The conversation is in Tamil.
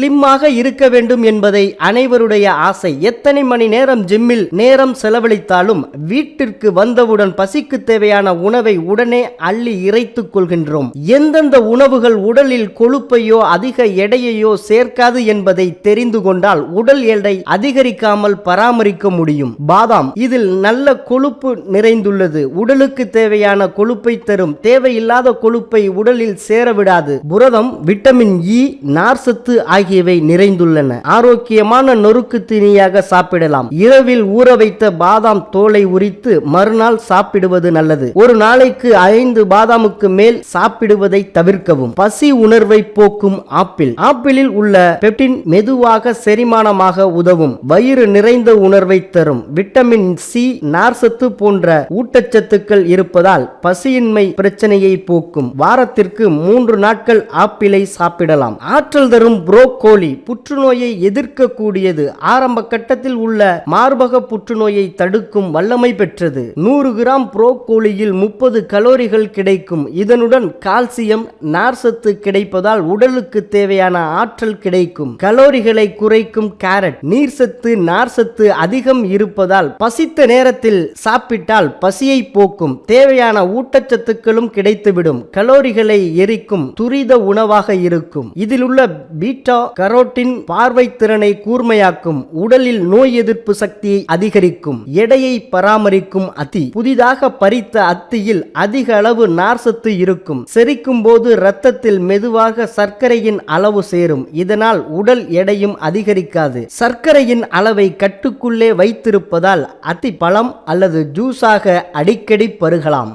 ஸ்லிம்மாக இருக்க வேண்டும் என்பதை அனைவருடைய ஆசை. எத்தனை மணி நேரம் ஜிம்மில் நேரம் செலவழித்தாலும் வீட்டிற்கு வந்தவுடன் பசிக்கு தேவையான உணவை உடனே அள்ளி இறைத்துக் கொள்கின்றோம். எந்தெந்த உணவுகள் உடலில் கொழுப்பையோ அதிக எடையையோ சேர்க்காது என்பதை தெரிந்து கொண்டால் உடல் எடை அதிகரிக்காமல் பராமரிக்க முடியும். பாதாம் இதில் நல்ல கொழுப்பு நிறைந்துள்ளது. உடலுக்கு தேவையான கொழுப்பை தரும். தேவையில்லாத கொழுப்பை உடலில் சேரவிடாது புரதம் விட்டமின் இ நார்சத்து ஆகிய ஆகியவை நிறைந்துள்ளன. ஆரோக்கியமான நொறுக்கு தீனியாக சாப்பிடலாம். இரவில் ஊற வைத்த பாதாம் தோலை உரித்து மறுநாள் சாப்பிடுவது நல்லது. ஒரு நாளைக்கு ஐந்து பாதாமுக்கு மேல் சாப்பிடுவதை தவிர்க்கவும். பசி உணர்வை போக்கும் ஆப்பிள். ஆப்பிளில் உள்ள பெப்டின் மெதுவாக செரிமானமாக உதவும். வயிறு நிறைந்த உணர்வை தரும். விட்டமின் சி நார்சத்து போன்ற ஊட்டச்சத்துக்கள் இருப்பதால் பசியின்மை பிரச்சனையை போக்கும். வாரத்திற்கு மூன்று நாட்கள் ஆப்பிளை சாப்பிடலாம். ஆற்றல் தரும் புரோக் கோழி புற்றுநோயை எதிர்க்கக்கூடியது. ஆரம்ப கட்டத்தில் உள்ள மார்பக புற்றுநோயை தடுக்கும் வல்லமை பெற்றது. நூறு கிராம் புரோக்கோலியில் முப்பது கலோரிகள் கிடைக்கும். இதனுடன் கால்சியம் நார்சத்து கிடைப்பதால் உடலுக்கு தேவையான ஆற்றல் கிடைக்கும். கலோரிகளை குறைக்கும் கேரட் நீர்சத்து நார்சத்து அதிகம் இருப்பதால் பசித்த நேரத்தில் சாப்பிட்டால் பசியை போக்கும். தேவையான ஊட்டச்சத்துக்களும் கிடைத்துவிடும். கலோரிகளை எரிக்கும் துரித உணவாக இருக்கும். இதில் உள்ள பீட்டா கரோட்டின் பார்வை திறனை கூர்மையாக்கும் உடலில் நோய் எதிர்ப்பு சக்தியை அதிகரிக்கும் எடையை பராமரிக்கும் அத்தி புதிதாக பறித்த அத்தியில் அதிக அளவு நார்சத்து இருக்கும். செரிக்கும் போது இரத்தத்தில் மெதுவாக சர்க்கரையின் அளவு சேரும். இதனால் உடல் எடையும் அதிகரிக்காது. சர்க்கரையின் அளவை கட்டுக்குள்ளே வைத்திருப்பதால் அத்தி பழம் அல்லது ஜூஸாக அடிக்கடி பருகலாம்.